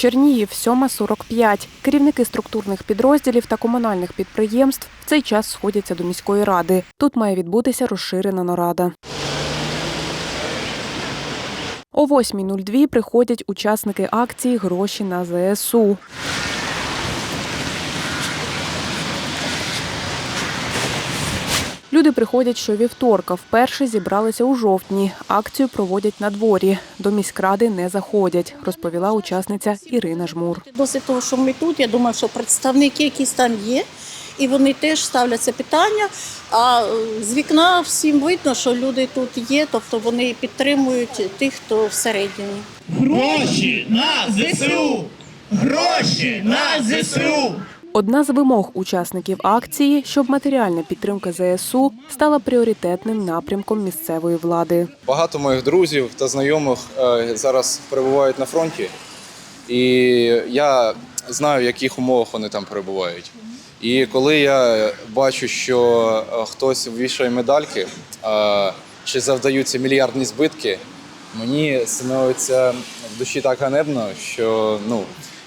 Чернігів, 7.45. Керівники структурних підрозділів та комунальних підприємств в цей час сходяться до міської ради. Тут має відбутися розширена нарада. О 8.02 приходять учасники акції Гроші на ЗСУ. Люди приходять щовівторка. Вперше зібралися у жовтні. Акцію проводять на дворі. До міськради не заходять, розповіла учасниця Ірина Жмур. Досить того, що ми тут, я думаю, що представники якісь там є, і вони теж ставлять це питання. А е, з вікна всім видно, що люди тут є, тобто вони підтримують тих, хто всередині. Гроші на ЗСУ! Гроші на ЗСУ! Одна з вимог учасників акції, щоб матеріальна підтримка ЗСУ стала пріоритетним напрямком місцевої влади. Багато моїх друзів та знайомих е, зараз перебувають на фронті, і я знаю, в яких умовах вони там перебувають. І коли я бачу, що е, хтось вішає медальки е, чи завдаються мільярдні збитки, мені становиться в душі так ганебно, що ну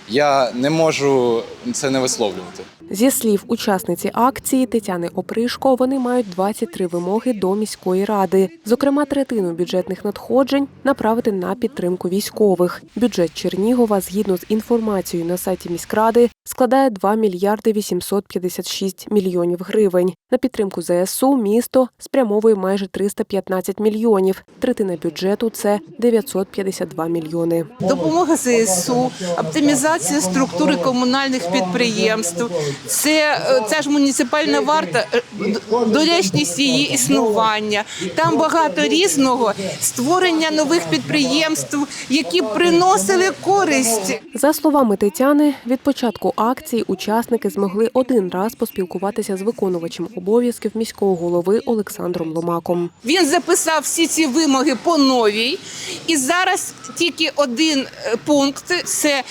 я не можу це не висловлювати. Зі слів учасниці акції Тетяни Опришко, вони мають 23 вимоги до міської ради. Зокрема, третину бюджетних надходжень направити на підтримку військових. Бюджет Чернігова, згідно з інформацією на сайті міськради, складає 2 мільярди 856 мільйонів гривень. На підтримку ЗСУ місто спрямовує майже 315 мільйонів. Третина бюджету це 952 мільйони. Допомога ЗСУ, оптимізація структури комунальних підприємств. Це е, ця ж муніципальна варта, е, доречність її існування. Там багато різного створення нових підприємств, які приносили користь. За словами Тетяни, від початку акції учасники змогли один раз поспілкуватися з виконувачем обов'язків міського голови Олександром Ломаком. Він записав всі ці вимоги по новій, і зараз тільки один е, пункт це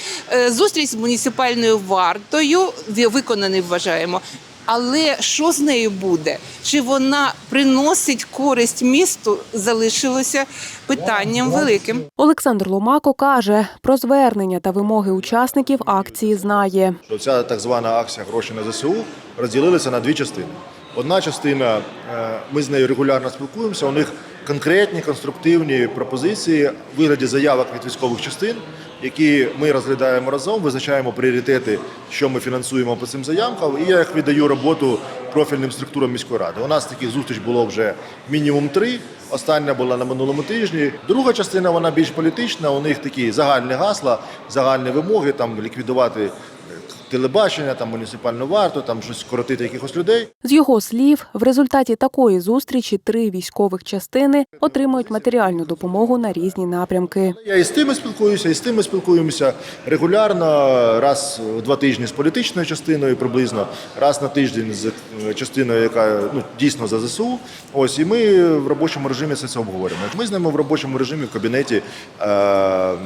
зустріч з муніципальною вартою. ви- Виконаний вважаємо. Але що з нею буде? Чи вона приносить користь місту? Залишилося питанням великим. Олександр Ломако каже, про звернення та вимоги учасників акції знає. що ця так звана акція гроші на ЗСУ розділилася на дві частини. Одна частина, е, ми з нею регулярно спілкуємося. У них конкретні конструктивні пропозиції в вигляді заявок від військових частин, які ми розглядаємо разом, визначаємо пріоритети, що ми фінансуємо по цим заявкам. І я їх віддаю роботу профільним структурам міської ради. У нас таких зустріч було вже мінімум три. Остання була на минулому тижні. Друга частина вона більш політична. У них такі загальні гасла, загальні вимоги там ліквідувати телебачення, там муніципальну варту, там щось скоротити якихось людей. З його слів, в результаті такої зустрічі три військових частини отримують матеріальну допомогу на різні напрямки. Я і з тими спілкуюся, і з тими спілкуємося регулярно, раз в два тижні з політичною частиною, приблизно раз на тиждень з е, частиною, яка ну дійсно за ЗСУ. Ось і ми в робочому режимі це все обговорюємо. Ми з ними в робочому режимі в кабінеті. Е- е,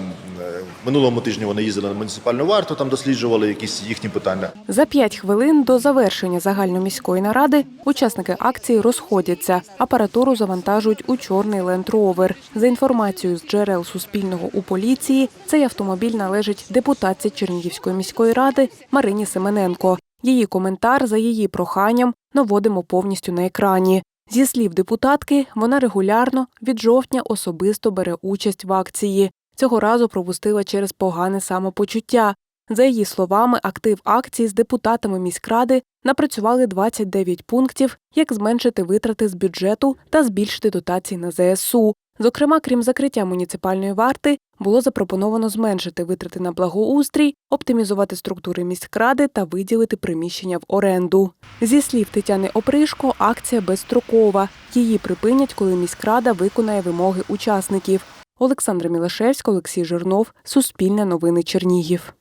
минулому тижні вони їздили на муніципальну варту, там досліджували якісь їхні питання. За п'ять хвилин до завершення загальноміської наради учасники акції розходяться. Апаратуру завантажують у чорний Land Rover. За інформацією з джерел Суспільного у поліції, цей автомобіль належить депутатці Чернігівської міської ради Марині Семененко. Її коментар за її проханням наводимо повністю на екрані. Зі слів депутатки, вона регулярно від жовтня особисто бере участь в акції. Цього разу пропустила через погане самопочуття. За її словами, актив акції з депутатами міськради напрацювали 29 пунктів, як зменшити витрати з бюджету та збільшити дотації на ЗСУ. Зокрема, крім закриття муніципальної варти, було запропоновано зменшити витрати на благоустрій, оптимізувати структури міськради та виділити приміщення в оренду. Зі слів Тетяни Опришко, акція безстрокова. Її припинять, коли міськрада виконає вимоги учасників. Олександра Мілашевська, Олексій Жирнов, Суспільне новини Чернігів.